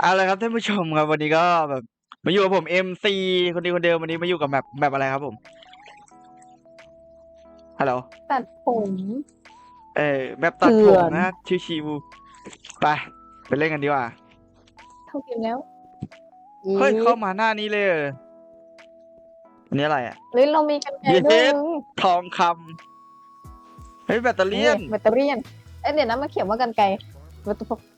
เอาละครับท่านผู้ชมครับวันนี้ก็แบบมาอยู่กับผมเอ็มซีคนดีคนเดิมวันนี้มาอยู่กับแมปแมปอะไรครับผมฮัลโหลตัดผมเออแมปตัดเถื่ผมอนนะชิวๆไปไปเล่นกันดีกว่าเท่ากันแล้วเฮ้ยเข้ามาหน้านี้เลยเหรออันนี้อะไรอะหรือเรามีกันไกรเย็ดด้วยมึงทองคำเฮ้ยแบตเตอรี่ยนแบตเตอรี่ยนเอ้ยเดี๋ยวนะมาเขียนว่ากันไกรวัตถุพกเวลคั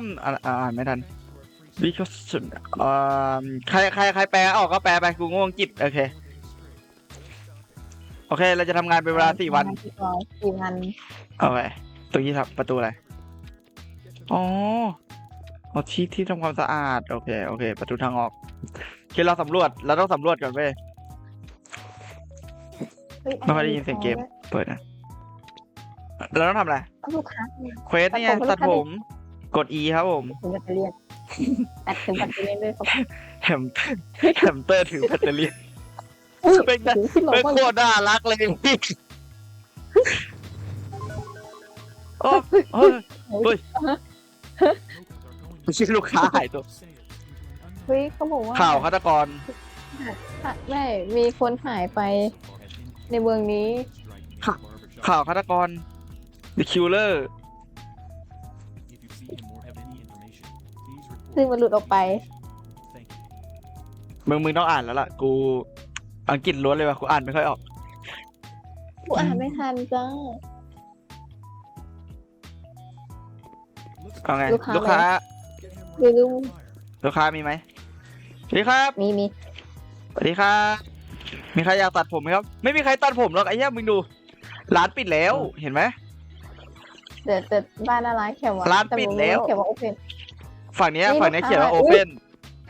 มอ่านอ่านไม่ทันวิคัสอ่าใครใครใครแปลออกก็แปลไปกูงงจิตโอเค โอเค เราจะทำงานเป็นเวลาสี่วัน สี่วันโอเคตรงนี้ครับประตูอะไร อ๋อเอาที่ที่ทำความสะอาด โอเค โอเค ประตูทางออกคือเราสำรวจ เราต้องสำรวจก่อนเว้ย ฮ้ไม่ค่อยได้ยินเสียงเกม เปิดนะ เราต้องทำอะไรเอาลูกค้า เควสเนี่ยตัตัดดผผมม กด E ครับผมถึงแบตเตอรี่ยนตัดถึงแบตเตอรี่ยนด้วยครับแฮมแฮมสเตอร์ถือแบตเตอรี่เป็นไงถึงที่เราเป็นว่าโคตรน่ารักเลยพี่โอ้เฮ้ยเฮ้ยชื่อลูกค้าหายตัวเฮ้ยเขาบอกว่าข่าวฆาตกรไม่มีคนหายไปในเมืองนี้ข่าวฆาตกร The Killer ซึ่งมันหลุดออกไป มึงมึงต้องอ่านแล้วล่ะ กูอังกฤษล้วนเลยว่ะกูอ่านไม่ค่อยออก กูอ่านไม่ทันจ้า เอาไง ลูกค้า ลูกค้าหรือลูกค้ามีไหมสวัสดีครับ มีมีสวัสดีครับ มีใครอยากตัดผมไหมครับ ไม่มีใครตัดผมหรอกไอ้เหี้ยมึงดู ร้านปิดแล้ว เห็นไหม เดี๋ยวแต่บ้านอะไรเขียนว่าร้านปิดแล้วเขียนว่าโอเพน ฝั่งเนี้ยนี่ฝั่งเนี้ยลูกค้า เขียนว่าอุ๊โอยเพน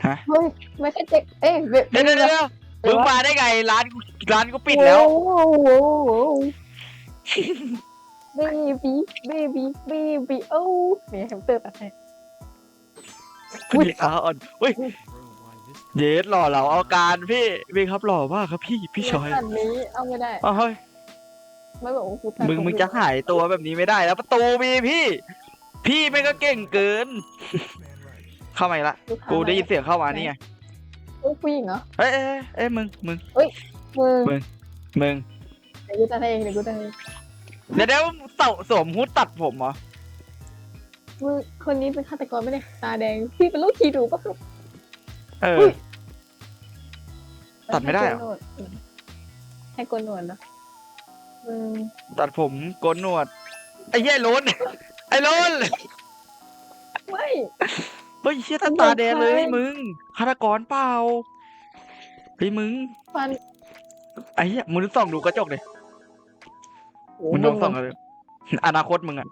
ฮะเฮ้ยไม่ใช่เจ๊กเอ้ยเว็บเดี๋ยวเดี๋ยวเดี๋ยวมึงมาได้ไงร้านกูร้านกูปิดแล้วโว้โว้โว้เบบี้เบบี้เบบี้โอ้เนี่ยแฮมสเตอร์ตัดให้ อุ๊ย พี่ขาอ่อนเฮ้ยเยสหล่อเหลาเอาการพี่พี่ครับหล่อมากครับพี่พี่ชอยตัดนี้เอาไม่ได้อ้าวเฮ้ยไม่บอกว่ากูตัดมึงผมึงจะหายตัวแบบนี้ไม่ได้แล้วประตูมีพี่ พี่ไม่งก็เก่งเกิน เข้ามาอีกละ ลูค้ากูได้ยินเสียงเข้ามานี่ไง เอ้ยผู้หญิงเหรอเอ้ยเอ้ยเอ้ยเอ้ยมึง มึง มึงมึงมึงเดี๋ยวกูตัดให้เองเดี๋ยวกูตัดให้เองเดี๋ยวเดี๋ยวเต่าสวมฮูดตัดผมเหรอ มึงคนนี้เป็นฆาตกรไม่ได้ตาแดงพี่เป็นลูกขี่ดูปะครับเอออุ๊ยตัดไม่ได้เหรอ ให้โกนหนวดเหรออืมตัดผมโกนหนวด ไอ้เหี้ยไอ้โล้นไอ้โล้นไม่ เฮ้ยเชี่ยตาตาแดงเลยมึงฆาตกรเปล่าเฮ้ยมึงฟันไอ้เหี้ยมึงส่องดูกระจกเลยมึงลองส่องกันเลยอนาคตมึงอะ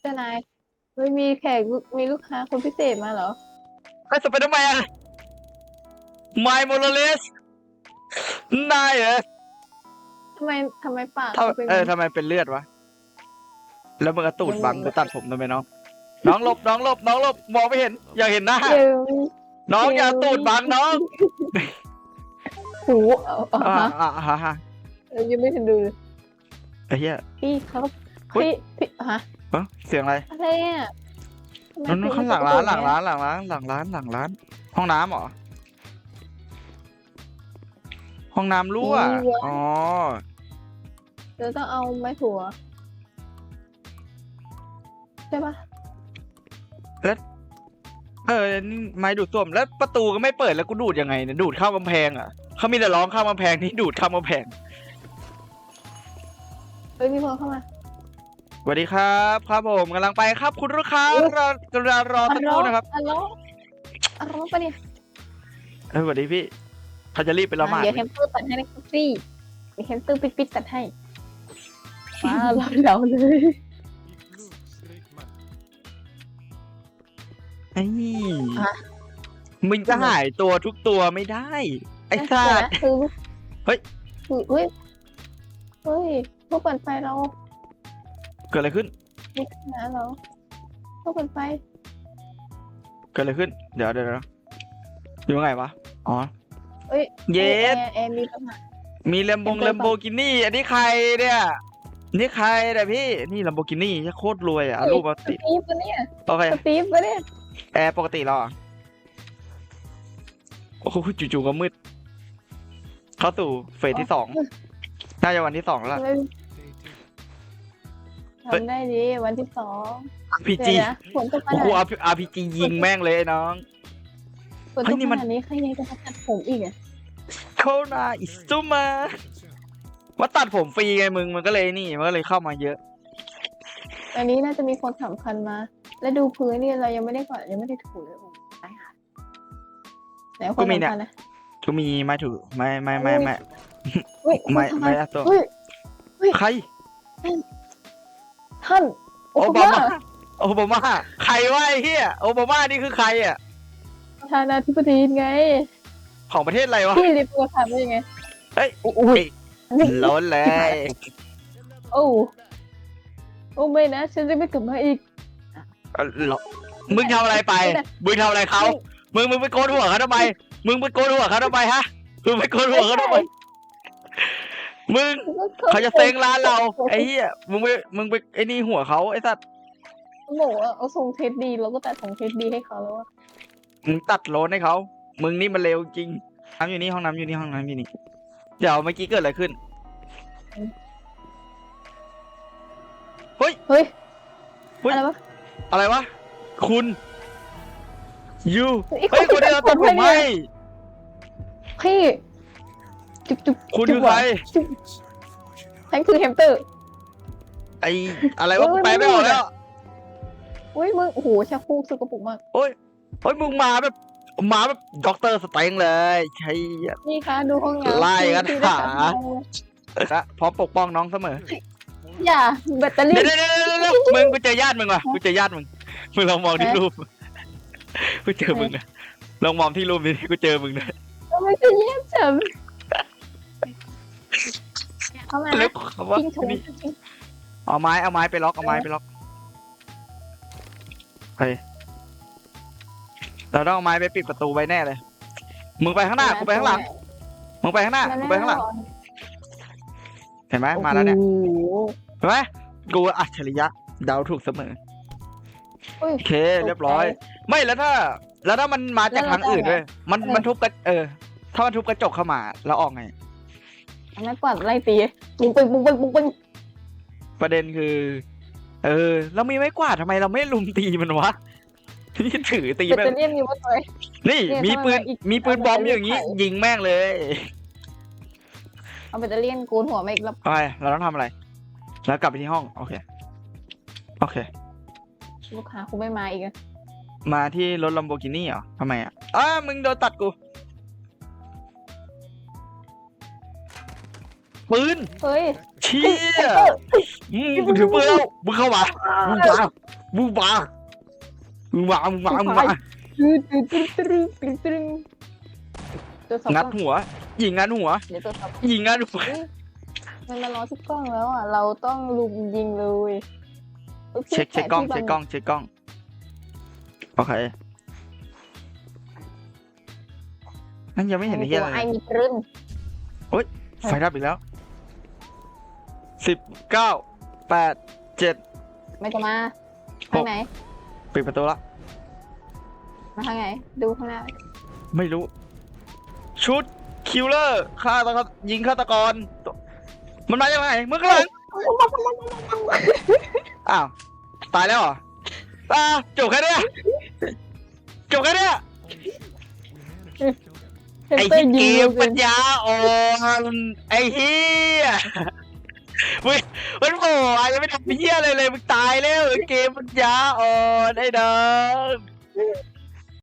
เจ้านายไม่มีแขกมีลูกค้าคนพิเศษมาเหรอไอ้สไปเดอร์แมนไมโมโลเลสนายเหรอทำไมทำไมปากทำมันเป็นเออทำไมเป็นเลือดวะ แล้วมึงกระตูดบังกูตัดผมทำไมน้อง น้องหลบน้องหลบน้องหลบมองไม่เห็น อยากเห็นหน้า เดี๋ยวน้องอย่าตูดบังน้องหูเอาเอาอ่าฮะอ่าอ่าฮะเออยังไม่ทันดูเลยไอ้เหี้ย พี่ครับอุ๊ยพี่พี่ฮะเอ้าเสียงอะไรอะไรอะทำไมนั่นพี่ข้างหลังไม่ร้านเปิดหลังเนี่ยร้านหลังร้านหลังร้านหลังร้าน ห้องน้ำเหรอ ห้องน้ำรั่ว อ๋อ เราต้องเอาไม้ถั่วใช่ปะ เออนี่ไม้ดูดซ่วมแล้วประตูก็ไม่เปิดแล้วกูดูดยังไงเนี่ยดูดเข้ากำแพงอะเขามีแต่ร้องเข้ากำแพงนี่ดูดเข้ากำแพงเฮ้ยมีคนเข้ามา สวัสดีครับ ครับผมกำลังไปครับ คุณลูกค้าอุ๊ยรอกรุณารอสักครู่นะครับอัลโหลอัลโหลปะเนี่ยเออสวัสดีพี่เขาจะรีบไปละหมาดอะเดี๋ยวแฮมสเตอร์ตัดให้นะครับพี่เดี๋ยวแฮมสเตอร์ปิ๊ดๆตัดให้ว้าวเราเราเลย ไอ้นี่มึงจะหายตัวทุกตัวไม่ได้ ไอ้สัตว์ คือเฮ้ย คือเฮ้ย เฮ้ยพวกเปิดไฟเราเกิดอะไรขึ้น มีปัญหาเหรอพวกเปิดไฟเกิดอะไรขึ้น เดี๋ยวเดี๋ยวเดี๋ยวอยู่ไงวะ อ๋อ เอ้ยเยสแอร์แอร์มีปัญหา มีเลมบงเต็เลมมตัวโบกินี่อันนี้ใครเนี่ย นี่ใครแต่พี่ นี่ลัมโบกินี่โคตรรวยอะเอารูปมาสติดตีฟปะเนี่ยโอเค สตีฟปะเนี่ย แอร์ปกติเราอะโอ้โหจู่ๆก็มืด เข้าสู่เฟสที่สอง น่าจะวันที่สองแล้วล่ะ ทำได้ทำได้ดีวันที่สองพีเดี๋จียวนะฝนตกขโอ้นาโหดอาร์พีจียิงแม่งเลยไอ้น้อง ฝนเฮ้ตยกนี่ขมัน นาดนี้ใครยังจะมาตัดผมอีกอะโคนาอิสตูมาว่าตัดผมฟรีไงมึง มันก็เลยนี่ มันก็เลยเข้ามาเยอะ ตอนนี้น่าจะมีคนสำคัญมา แล้วดูพื้นนี่เรายังไม่ได้ก่อนยังไม่ได้ถูเลยโอ้ตายค่ะไหนคนก็มีเนี่ยสำคัญนะทุกมีไม่ถูกไม่ไม่ไม่ไม่เฮ้ยไม่คนสำคัไม่ญอะตัวเฮ้ยใครท่านโอโอบาามามาโอบามาใครวะไอ้เหี้ยโอบามานี่คือใครอะประธานาธิบดีไง ของประเทศอะไรวะพี่รีบตัวถามได้ยังไงเฮ้ยโอ้โหล้นเลย โอ้โอ้ไม่นะ ฉันจะไม่กลับมาอีกเอ่อเหรอ มึงทำอะไรไป มึงทำอะไรเขามึงมึงไปโกนหัวเขาทำไม มึงไปโกนหัวเขาทำไมฮะ มึงไปโกนหัวเขาทำไม มึงเขาจะเซ็งร้านเรา ไอ้เหี้ย มึงไป มึงไปไอ้นี่หัวเขาไอ้สัตว์เขาบอกว่าเอาทรงเทสดีเราก็ตัดทรงเทสดีให้เขาแล้วอะมึงตัดโลนให้เขา มึงนี่มันเร็วจริงน้ำอยู่นี่ห้องน้ำอยู่นี่ห้องน้ำอยู่นี่ เดี๋ยวเมื่อกี้เกิดอะไรขึ้น เฮ้ย เฮ้ยอะไรวะ อะไรวะ คุณ ยูเฮ้ยเฮ้ยคนที่เราตัดผมให้พี่จุ๊บจุ๊บคุณจุ๊คืบอใคร จุ๊บฉันคือแฮมสเตอร์ ไออะไรวะเออกูแปลไม่ออกแล้วอุ้ยมึงโอ้โหชักโครกสกปรกมากเฮ้ยมึงมาแบบมาแบบด็อกเตอร์สเต็งเลยใช่ นี่คะดูห้องน้ำไล่กันที่ได้หาตัดนะพร้อมปกป้องน้องเสมออย่าแบตเตอรี่เดี๋ยวเดี๋ยวเดี๋ยว เดี๋ยวมึงกูเจอญาติมึงว่ะกูเจอญาติมึงมึงลองมองที่รูปกูเจอมึงนะลองมองที่รูปนี้กูเจอมึงนะไม่ใช่เยี่ยมฉันเข้ามาแล้วคำว่าทิ้งถุงนี่เอาไม้เอาไม้ไปล็อกเอาไม้ไปล็อกไปเราต้องเอาไม้ไปปิดประตูไว้แน่เลยมึงไปข้างหน้ากูไปข้างหลังมึงไปข้างหน้ากูไปข้างหลังเห็นไหมมาแล้วเนี่ยโอ้โหเห็นไหม กูอัจฉริยะเดาถูกเสมออุ้ย โอเค เรียบร้อย ไม่แล้วถ้า แล้วถ้ามันมาจากแล้วเราทางอื่นจะเอาไงด้วย มันเออ มันทุบกระเออ ถ้ามันทุบกระจกเข้ามา แล้วออกไงเอาไม้กวาดไล่ตีปุ้งปิงปุ้งปิงปุ้งปิงประเด็นคือ เออ เรามีไม้กวาดทำไมเราไม่ลุมตีมันวะนี่ถือตีแบตแม่เตองรี่มีว่าตัว นี่เนี่ยมีปืนถ้ามันอีกมีปืนเอาบอมแบตอเตอรี่ย่างนี้ไขยิงแม่งเลยเอาแบตเตอรี่กูนหัวมาอีกแล้วไปเราต้องทำอะไร แล้วกลับไปที่ห้อง โอเค โอเค ลูกค้ากูไม่มาอีกอะมาที่รถลัมโบกินี่เหรอทำไมอะอ้ามึงโดนตัดกู ปืน เฮ้ยเชี่ยอืมมึงถือปืนแล้วมึงเข้ามามึงมามึงมามึงมามึงมามึงมาตึ๊ดตึ๊ดตึ๊ดตึ๊ดตึ๊ดตึ๊ดตัวสอบงัดกล้องหัวยิงงัดหัว เดี๋ยวตัวสอบยิงงัดหัว มันมารอที่กล้องแล้วอะ เราต้องลุมยิงเลยอ้ยพี่เช็คเช็คกล้องแปะเช็คที่กล้องเช็คกล้องโอเคนั่นยังไม่เห็นบังเฮียตัอะวไรไอ้เลยมีครึ่งไฟดับอีกแล้วสิบเก้าแปดเจ็ดไม่จะมาทางไหนปิดประตูละมาทางไหนดูข้างหน้าไม่รู้ ชุดคิลเลอร์ฆ่าตะกยิงฆาตกร มันมาจากไหนมึงข้างหลังอ้าว ตายแล้วเหรออ่าจบแค่เนี้ยจบแค่เนี้ยไอ้เต้ยที่เกมปัญญาอ่อนไอ้เฮียมึงมันโผล่อะยังไม่ทำเฮียอะไรเลยมึงตายแล้วเกมปัญญาอ่อนไอ้ดอง